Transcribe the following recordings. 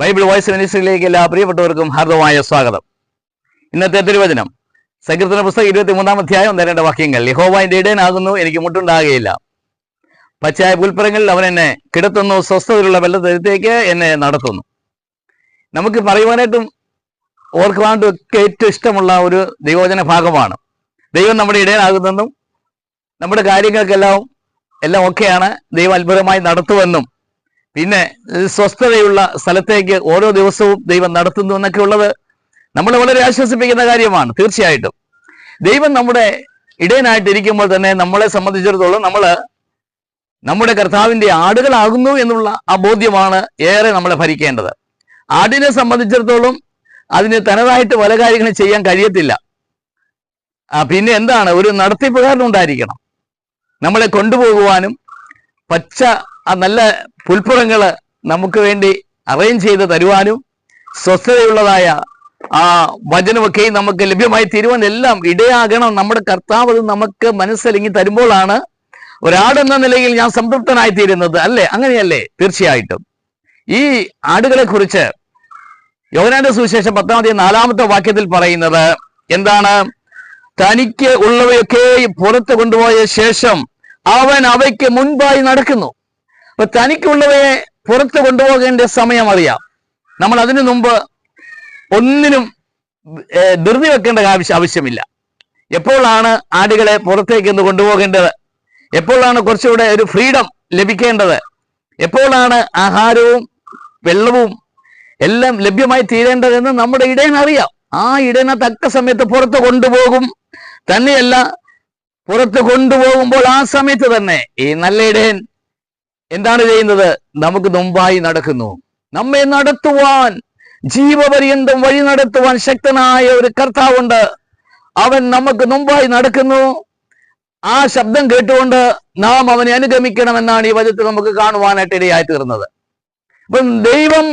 Bible voice മിനിസ്ട്രിയിലേക്ക് എല്ലാ പ്രിയപ്പെട്ടവർക്കും ഹാർദവമായ സ്വാഗതം. ഇന്നത്തെ തിരുവചനം. സങ്കീർത്തന പുസ്തകം ഇരുപത്തി മൂന്നാം അധ്യായം നേരേണ്ട വാക്യങ്ങൾ. യഹോവാന്റെ ഇടയനാകുന്നു എനിക്ക് മുട്ടുണ്ടാകുകയില്ല. പച്ചയായ പുൽപ്പുറങ്ങളിൽ അവൻ എന്നെ കിടത്തുന്നു സ്വസ്ഥതയിലുള്ള വെള്ളത്തിലേക്ക് എന്നെ നടത്തുന്നു. നമുക്ക് പറയുവാനായിട്ടും ഓർക്കുവാനായിട്ടും ഒക്കെ ഏറ്റവും ഇഷ്ടമുള്ള ഒരു ദൈവോചന ഭാഗമാണ്. ദൈവം നമ്മുടെ ഇടയനാകുന്നെന്നും നമ്മുടെ കാര്യങ്ങൾക്കെല്ലാം എല്ലാം ഒക്കെയാണ് ദൈവം അത്ഭുതമായി നടത്തുമെന്നും പിന്നെ സ്വസ്ഥതയുള്ള സ്ഥലത്തേക്ക് ഓരോ ദിവസവും ദൈവം നടത്തുന്നു എന്നൊക്കെ ഉള്ളത് നമ്മളെ വളരെ ആശ്വസിപ്പിക്കുന്ന കാര്യമാണ് തീർച്ചയായിട്ടും. ദൈവം നമ്മുടെ ഇടയനായിട്ടിരിക്കുമ്പോൾ തന്നെ നമ്മളെ സംബന്ധിച്ചിടത്തോളം നമ്മൾ നമ്മുടെ കർത്താവിന്റെ ആടുകളാകുന്നു എന്നുള്ള ആ ബോധ്യമാണ് ഏറെ നമ്മളെ ഭരിക്കേണ്ടത്. ആടിനെ സംബന്ധിച്ചിടത്തോളം അതിന് തനതായിട്ട് പല കാര്യങ്ങളും ചെയ്യാൻ കഴിയത്തില്ല. പിന്നെ എന്താണ്? ഒരു നടത്തിപ്പുകാരൻ ഉണ്ടായിരിക്കണം. നമ്മളെ കൊണ്ടുപോകുവാനും പച്ച ആ നല്ല പുൽപ്പുറങ്ങൾ നമുക്ക് വേണ്ടി അറേഞ്ച് ചെയ്ത് തരുവാനും സ്വസ്ഥതയുള്ളതായ ആ വചനമൊക്കെ നമുക്ക് ലഭ്യമായി തീരുവാൻ എല്ലാം ഇടയാകണം. നമ്മുടെ കർത്താവ് നമുക്ക് മനസ്സിലിങ്ങി തരുമ്പോഴാണ് ഒരാടെന്ന നിലയിൽ ഞാൻ സംതൃപ്തനായി തീരുന്നത് അല്ലേ? അങ്ങനെയല്ലേ? തീർച്ചയായിട്ടും. ഈ ആടുകളെ കുറിച്ച് യോഗനാന്റെ സുവിശേഷം പത്താമത്തെ നാലാമത്തെ വാക്യത്തിൽ പറയുന്നത് എന്താണ്? തനിക്ക് ഉള്ളവയൊക്കെ പുറത്ത് കൊണ്ടുപോയ ശേഷം അവൻ അവയ്ക്ക് മുൻപായി നടക്കുന്നു. അപ്പൊ തനിക്കുള്ളവയെ പുറത്തു കൊണ്ടുപോകേണ്ട സമയം അറിയാം. നമ്മൾ അതിനു മുമ്പ് ഒന്നിനും ധൃതി വെക്കേണ്ട ആവശ്യം ആവശ്യമില്ല. എപ്പോഴാണ് ആടുകളെ പുറത്തേക്ക് ഒന്ന് കൊണ്ടുപോകേണ്ടത്? എപ്പോഴാണ് കുറച്ചുകൂടെ ഒരു ഫ്രീഡം ലഭിക്കേണ്ടത്? എപ്പോഴാണ് ആഹാരവും വെള്ളവും എല്ലാം ലഭ്യമായി തീരേണ്ടതെന്ന് നമ്മുടെ ഇടയൻ അറിയാം. ആ ഇടയനെ തക്ക സമയത്ത് പുറത്ത് കൊണ്ടുപോകും. തന്നെയല്ല പുറത്ത് കൊണ്ടുപോകുമ്പോൾ ആ സമയത്ത് തന്നെ. ഈ നല്ല ഇടയൻ എന്താണ് ചെയ്യുന്നത്? നമുക്ക് മുമ്പായി നടക്കുന്നു. നമ്മെ നടത്തുവാൻ ജീവപര്യന്തം വഴി നടത്തുവാൻ ശക്തനായ ഒരു കർത്താവുണ്ട്. അവൻ നമുക്ക് മുമ്പായി നടക്കുന്നു. ആ ശബ്ദം കേട്ടുകൊണ്ട് നാം അവനെ അനുഗമിക്കണമെന്നാണ് ഈ വചത്തിൽ നമുക്ക് കാണുവാനായിട്ട് ഇടയായി തീർന്നത് അപ്പം ദൈവം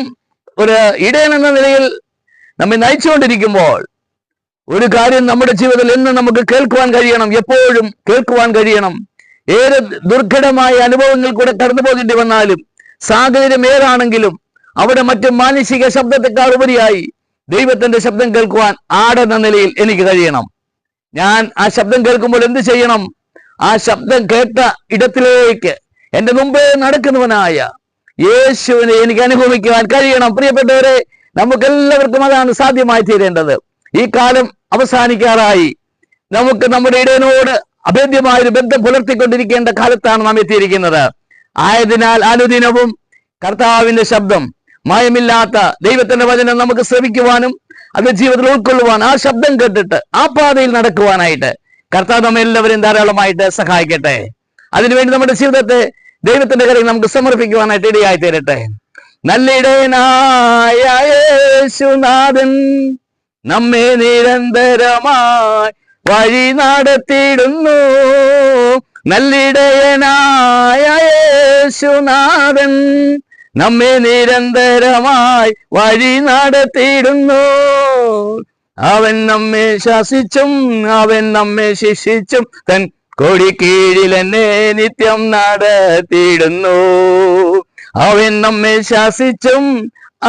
ഒരു ഇടയൻ എന്ന നിലയിൽ നമ്മെ നയിച്ചുകൊണ്ടിരിക്കുമ്പോൾ ഒരു കാര്യം നമ്മുടെ ജീവിതത്തിൽ എന്ന് നമുക്ക് കേൾക്കുവാൻ കഴിയണം. എപ്പോഴും കേൾക്കുവാൻ കഴിയണം. ഏത് ദുർഘടമായ അനുഭവങ്ങൾ കൂടെ കടന്നു പോകേണ്ടി വന്നാലും സാഹചര്യം ഏതാണെങ്കിലും അവിടെ മറ്റു മാനുഷിക ശബ്ദത്തെക്കാൾ ഉപരിയായി ദൈവത്തിന്റെ ശബ്ദം കേൾക്കുവാൻ ആടെന്ന നിലയിൽ എനിക്ക് കഴിയണം. ഞാൻ ആ ശബ്ദം കേൾക്കുമ്പോൾ എന്ത് ചെയ്യണം? ആ ശബ്ദം കേട്ട ഇടത്തിലേക്ക് എന്റെ മുമ്പേ നടക്കുന്നവനായ യേശുവിനെ എനിക്ക് അനുഭവിക്കുവാൻ കഴിയണം. പ്രിയപ്പെട്ടവരെ നമുക്ക് എല്ലാവർക്കും അതാണ് സാധ്യമായി തീരേണ്ടത്. ഈ കാലം അവസാനിക്കാറായി. നമുക്ക് നമ്മുടെ ഇടയനോട് അഭേദ്യമായ ഒരു ബന്ധം പുലർത്തിക്കൊണ്ടിരിക്കേണ്ട കാലത്താണ് നാം എത്തിയിരിക്കുന്നത്. ആയതിനാൽ അനുദിനവും കർത്താവിന്റെ ശബ്ദം മായമില്ലാത്ത ദൈവത്തിന്റെ വചനം നമുക്ക് ശ്രമിക്കുവാനും അത് ജീവിതത്തിൽ ഉൾക്കൊള്ളുവാൻ ആ ശബ്ദം കേട്ടിട്ട് ആ പാതയിൽ നടക്കുവാനായിട്ട് കർത്താവ് നമ്മെ എല്ലാവരും ധാരാളമായിട്ട് സഹായിക്കട്ടെ. അതിനുവേണ്ടി നമ്മുടെ ജീവിതത്തെ ദൈവത്തിന്റെ കരയിൽ നമുക്ക് സമർപ്പിക്കുവാനായിട്ട് ഇടയായി തീരട്ടെ നല്ലിടേനായ നമ്മെ നിരന്തരമായി വഴി നടത്തിയിടുന്നു. നല്ലിടയനായ യേശുനാഥൻ നമ്മെ നിരന്തരമായി വഴി നടത്തിയിടുന്നു. അവൻ നമ്മെ ശാസിച്ചും അവൻ നമ്മെ ശിക്ഷിച്ചും തൻ കൊടി കീഴിൽ എന്നെ നിത്യം നടത്തിയിടുന്നു. അവൻ നമ്മെ ശാസിച്ചും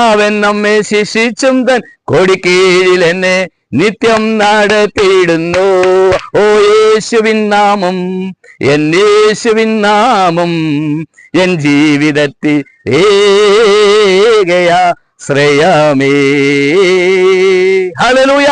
അവൻ നമ്മെ ശിക്ഷിച്ചും തൻ കൊടി കീഴിൽ എന്നെ നിത്യം നടത്തിയിടുന്നു. ഓ യേശുവിൻ നാമം എൻ യേശുവിൻ നാമം എൻ ജീവിതത്തിൽ ഏകയാ ശ്രേയമേ. ഹല്ലേലൂയ.